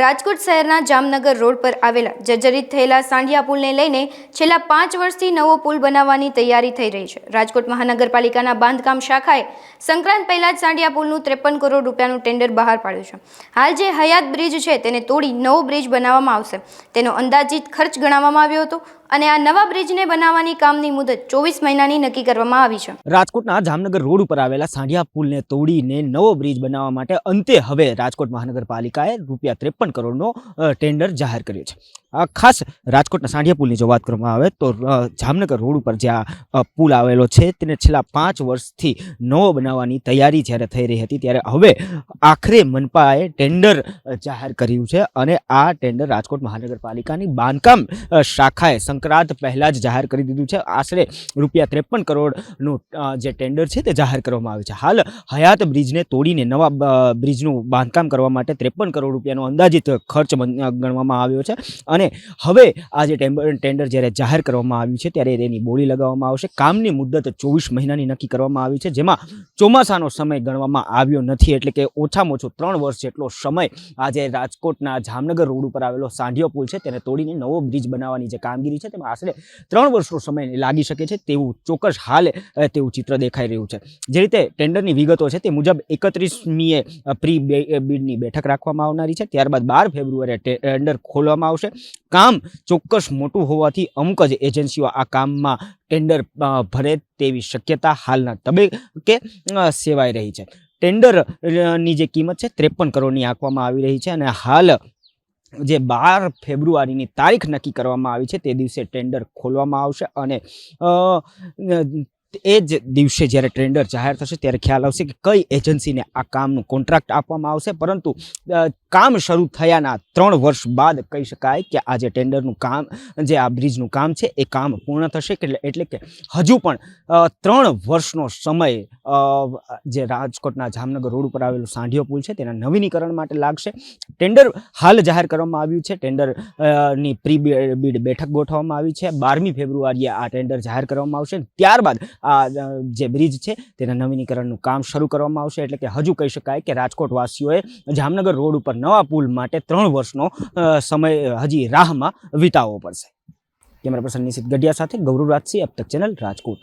રાજકોટ શહેરના જામનગર રોડ પર આવેલા જર્જરિત થયેલા સાંઢિયા પુલને લઈને છેલ્લા પાંચ વર્ષથી નવો પુલ બનાવવાની તૈયારી થઈ રહી છે. રાજકોટ મહાનગરપાલિકાના બાંધકામ શાખાએ સંક્રાંત પહેલા જ સાંઢિયા પુલનું ત્રેપન કરોડ રૂપિયાનું ટેન્ડર બહાર પાડ્યું છે. હાલ જે હયાત બ્રિજ છે તેને તોડી નવો બ્રિજ બનાવવામાં આવશે. તેનો અંદાજિત ખર્ચ ગણાવવામાં આવ્યો હતો. અને આ નવા બ્રિજને બનાવવાની કામની મુદત ચોવીસ મહિનાની નક્કી કરવામાં આવી છે. રાજકોટના જામનગર રોડ ઉપર આવેલા સાંઢિયા પુલને તોડીને નવો બ્રિજ બનાવવા માટે અંતે હવે રાજકોટ મહાનગરપાલિકાએ રૂપિયા ત્રેપન કરોડનો ટેન્ડર જાહેર કર્યો છે. ખાસ રાજકોટના સાંઢિયા પુલની જો વાત કરવામાં આવે તો જામનગર રોડ ઉપર જ્યાં આ પુલ આવેલો છે તેને છેલ્લા પાંચ વર્ષથી નવો બનાવવાની તૈયારી જ્યારે થઈ રહી હતી ત્યારે હવે આખરે મનપાએ ટેન્ડર જાહેર કર્યું છે અને આ ટેન્ડર રાજકોટ મહાનગરપાલિકાની બાંધકામ શાખાએ સંક્રાંત પહેલાં જ જાહેર કરી દીધું છે. આશરે રૂપિયા ત્રેપન કરોડનું જે ટેન્ડર છે તે જાહેર કરવામાં આવ્યું છે. હાલ હયાત બ્રિજને તોડીને નવા બ્રિજનું બાંધકામ કરવા માટે ત્રેપન કરોડ રૂપિયાનો અંદાજિત ખર્ચ ગણવામાં આવ્યો છે અને હવે આ જે ટેન્ડર જ્યારે જાહેર કરવામાં આવ્યું છે, ત્યારે તેની બોલી લગાવવામાં આવશે. કામની મુદ્દત ચોવીસ મહિનાની નક્કી કરવામાં આવી છે, જેમાં ચોમાસાનો સમય ગણવામાં આવ્યો નથી, એટલે કે ઓછામાં ઓછો ત્રણ વર્ષ જેટલો સમય આજે રાજકોટના જામનગર રોડ ઉપર આવેલો સાંઢિયો પુલ છે, તેને તોડીને નવો બ્રિજ બનાવવાની જે કામગીરી છે, તેમાં આશરે ત્રણ વર્ષનો સમય લાગી શકે છે, તેવું ચોક્કસ હાલ તેવું ચિત્ર દેખાઈ રહ્યું છે. જે રીતે ટેન્ડરની વિગતો છે, તે મુજબ એકત્રીસમીએ પ્રી બીડની બેઠક રાખવામાં આવનારી છે, ત્યારબાદ બાર ફેબ્રુઆરીએ ટેન્ડર ખોલવામાં આવશે. કામ ચોક્કસ મોટું હોવાથી અમુક જ એજન્સીઓ આ કામમાં ટેન્ડર ભરે તેવી શક્યતા હાલના તબક્કે સેવાઈ રહી છે. ટેન્ડરની જે કિંમત છે ત્રેપન કરોડની આંકવામાં આવી રહી છે અને હાલ જે બાર ફેબ્રુઆરીની તારીખ નક્કી કરવામાં આવી છે તે દિવસે ટેન્ડર ખોલવામાં આવશે અને એ જ દિવસે જ્યારે ટેન્ડર જાહેર થશે ત્યારે ખ્યાલ આવશે કે કઈ એજન્સીને આ કામનું કોન્ટ્રાક્ટ આપવામાં આવશે. પરંતુ કામ શરૂ થયાના ત્રણ વર્ષ બાદ કહી શકાય કે આ જે ટેન્ડરનું કામ જે આ બ્રિજનું કામ છે એ કામ પૂર્ણ થશે. એટલે કે હજુ પણ ત્રણ વર્ષનો સમય જે રાજકોટના જામનગર રોડ ઉપર આવેલું સાંઢિયો પુલ છે તેના નવીનીકરણ માટે લાગશે. ટેન્ડર હાલ જાહેર કરવામાં આવ્યું છે. ટેન્ડર અ, ની પ્રી બીડ બેઠક ગોઠવવામાં આવી છે. બારમી ફેબ્રુઆરીએ આ ટેન્ડર જાહેર કરવામાં આવશે. ત્યારબાદ આ જે બ્રિજ છે તેના નવીનીકરણનું કામ શરૂ કરવામાં આવશે. એટલે કે હજુ કહી શકાય કે રાજકોટવાસીઓએ જામનગર રોડ ઉપર નવા પુલ માટે ત્રણ વર્ષનો સમય હજી રાહમાં વિતાવવો પડશે. કેમેરા પર્સન નિશિત ગઢિયા સાથે ગૌરવ રાજસિંહ અબ તક ચેનલ રાજકોટ.